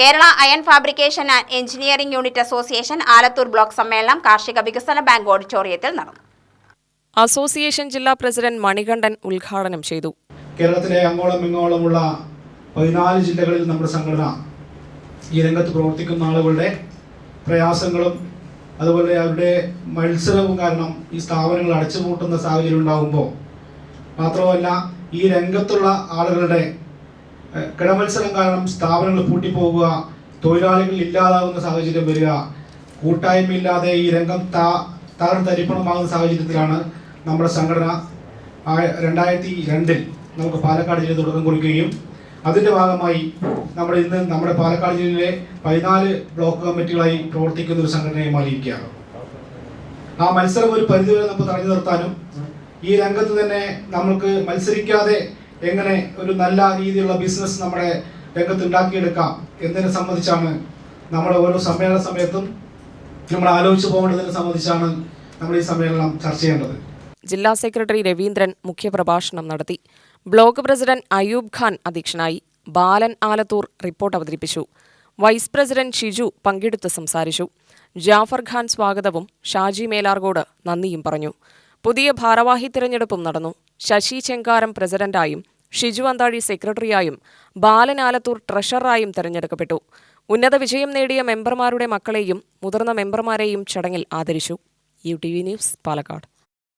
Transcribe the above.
Kerala iron fabrication and engineering unit association Alathur block സമ്മേളനം കാർഷിക വികസന ബാങ്ക് ഓഡിറ്റോറിയത്തിൽ നടന്നു. അസോസിയേഷൻ ജില്ലാ പ്രസിഡന്റ് മണികണ്ഠൻ ഉദ്ഘാടനം ചെയ്തു. കേരളത്തിലെ അങ്ങോളം ഇങ്ങോളമുള്ള പതിനാല് ജില്ലകളിൽ നമ്മുടെ സംഘടന ഈ രംഗത്ത് പ്രവർത്തിക്കുന്ന ആളുകളുടെ പ്രയാസങ്ങളും അതുപോലെ അവരുടെ മത്സരവും കാരണം ഈ സ്ഥാപനങ്ങൾ അടച്ചുപൂട്ടുന്ന സാഹചര്യം ഉണ്ടാകുമ്പോൾ മാത്രമല്ല ഈ രംഗത്തുള്ള ആളുകളുടെ കിടമത്സരം കാരണം സ്ഥാപനങ്ങൾ പൂട്ടിപ്പോകുക തൊഴിലാളികൾ ഇല്ലാതാകുന്ന സാഹചര്യം വരിക കൂട്ടായ്മയില്ലാതെ ഈ രംഗം താ തകർന്ന് തരിപ്പണമാകുന്ന സാഹചര്യത്തിലാണ് നമ്മുടെ സംഘടന രണ്ടായിരത്തി രണ്ടിൽ നമുക്ക് പാലക്കാട് ജില്ലയിൽ തുടക്കം കുറിക്കുകയും അതിന്റെ ഭാഗമായി നമ്മൾ ഇന്ന് നമ്മുടെ പാലക്കാട് ജില്ലയിലെ പതിനാല് ബ്ലോക്ക് കമ്മിറ്റികളായി പ്രവർത്തിക്കുന്ന ഒരു സംഘടനയായി മാറിയിരിക്കുകയാണ്. ആ മത്സരം ഒരു പരിധിവരെ നമുക്ക് തടഞ്ഞു നിർത്താനും ഈ രംഗത്ത് തന്നെ നമ്മൾക്ക് മത്സരിക്കാതെ എങ്ങനെ ഒരു നല്ല രീതിയിലുള്ള ബിസിനസ് നമ്മുടെ രംഗത്ത് ഉണ്ടാക്കിയെടുക്കാം എന്നതിനെ സംബന്ധിച്ചാണ് നമ്മുടെ ഓരോ സമ്മേളന സമയത്തും നമ്മൾ ആലോചിച്ചു പോകേണ്ടതിനെ സംബന്ധിച്ചാണ് നമ്മൾ ഈ സമ്മേളനം ചർച്ച ചെയ്യേണ്ടത്. ജില്ലാ സെക്രട്ടറി രവീന്ദ്രൻ മുഖ്യപ്രഭാഷണം നടത്തി. ബ്ലോക്ക് പ്രസിഡന്റ് അയൂബ് ഖാൻ അധ്യക്ഷനായി ബാലൻ ആലത്തൂർ റിപ്പോർട്ട് അവതരിപ്പിച്ചു. വൈസ് പ്രസിഡന്റ് ഷിജു പങ്കെടുത്ത് സംസാരിച്ചു. ജാഫർ ഖാൻ സ്വാഗതവും ഷാജി മേലാർകോട് നന്ദിയും പറഞ്ഞു. പുതിയ ഭാരവാഹി തിരഞ്ഞെടുപ്പും നടന്നു. ശശി ചെങ്കാരം പ്രസിഡന്റായും ഷിജു അന്താഴി സെക്രട്ടറിയായും ബാലൻ ആലത്തൂർ ട്രഷററായും തെരഞ്ഞെടുക്കപ്പെട്ടു. ഉന്നത വിജയം നേടിയ മെമ്പർമാരുടെ മക്കളെയും മുതിർന്ന മെമ്പർമാരെയും ചടങ്ങിൽ ആദരിച്ചു. U T V news Palakkad.